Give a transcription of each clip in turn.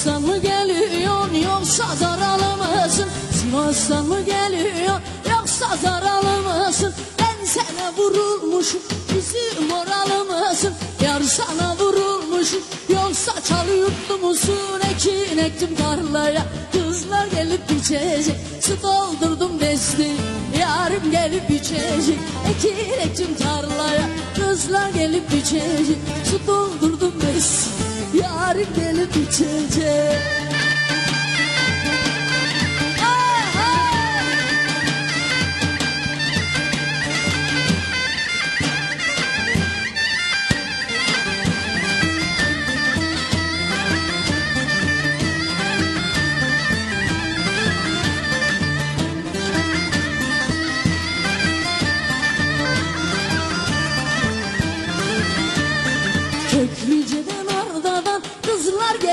Sivas'tan mı geliyorsun yoksa zaralı mısın? Sivas'tan mı geliyorsun yoksa zaralı mısın? Ben sana vurulmuşum bizim moralı mısın? Yar sana vurulmuşum yoksa çalı yuttu musun? Ekin ektim tarlaya kızlar gelip içecek Su doldurdum desti yarım gelip içecek Ekin ektim tarlaya kızlar gelip içecek Su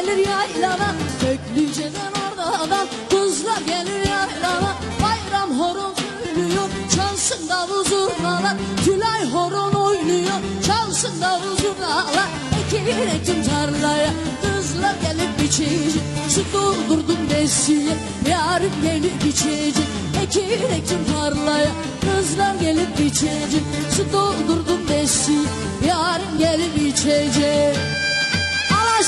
gelir yaylana Köklüce'den oradadan kızlar gelir yaylana Bayram horon söylüyor çalsın davul zurnalar Tülay horon oynuyor çalsın davul zurnalar Ekin ektim tarlaya kızlar gelip biçecek. Su doldurdum desiye yarım gelip biçecek. Ekin ektim tarlaya kızlar gelip biçecek. Su doldurdum desiye yarın gelip içecek Al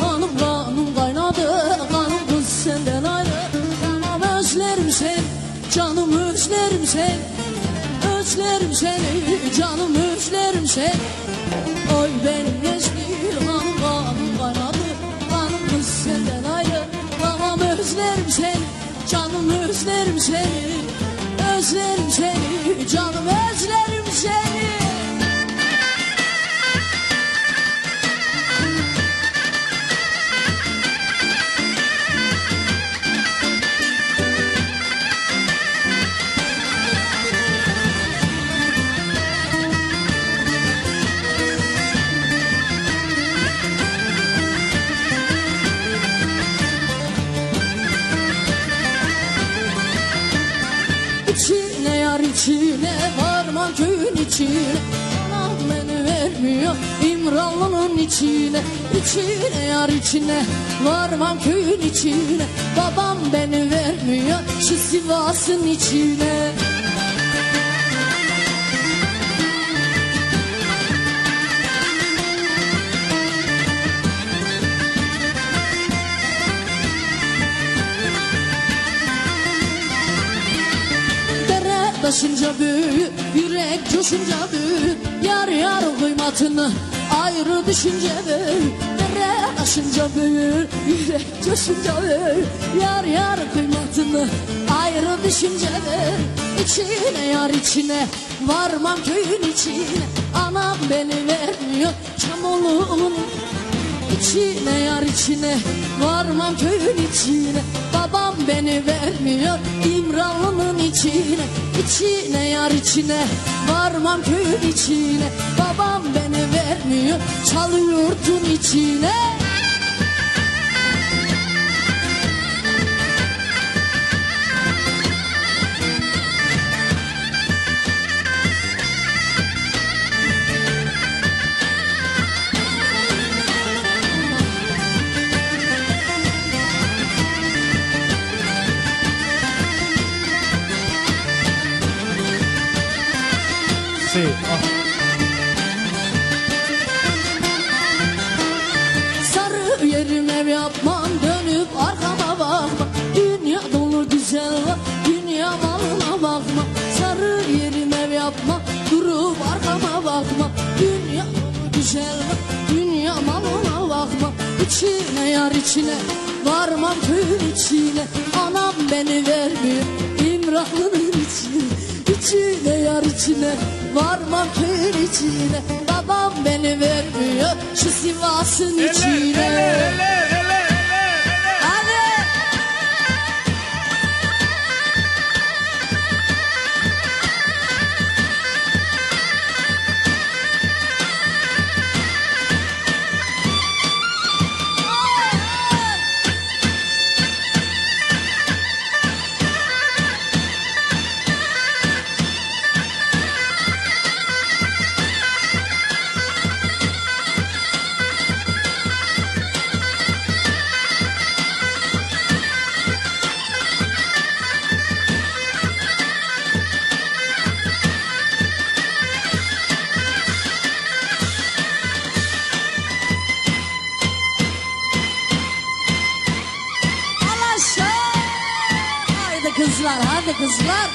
hanım kanım kaynadı Kanım senden ayrı. Canım özlerim seni Canım özlerim seni. Özlerim seni Canım özlerim seni. Ay ben neşir hanım kanım kaynadı Kanım kız senden ayrı. Canım özlerim seni Canım özlerim seni. Özlerim seni varman köyün içine Anam beni vermiyor İmralı'nın içine İçine yar içine. Varman köyün içine Babam beni vermiyor şu Sivas'ın içine Dere taşınca büyür, yürek coşunca büyür Yar yar kıymatını ayrı düşünce büyür Dere taşınca büyür, yürek coşunca büyür Yar yar kıymatını ayrı düşünce büyür İçine yar içine, varmam köyün içine Anam beni vermiyor, Çamolu'nun İçine yar içine varmam köyün içine Babam beni vermiyor İmralı'nın içine İçine yar içine varmam köyün içine. Babam beni vermiyor çalı yurtun içine Hepsi. Sarı yerim ev yapmam dönüp arkama bakma. Dünya dolu güzel var dünya malına bakma. Sarı yerim ev yapma durup arkama bakma. Dünya dolu güzel var dünya malına bakma. İçine yar içine varmam köyün içine. Anam beni vermiyor İmrahlı'nın içine. İçine yar içine Varmam köyün içine? Babam beni vermiyor Şu Sivas'ın içine. Hadi kızlar hadi kızlar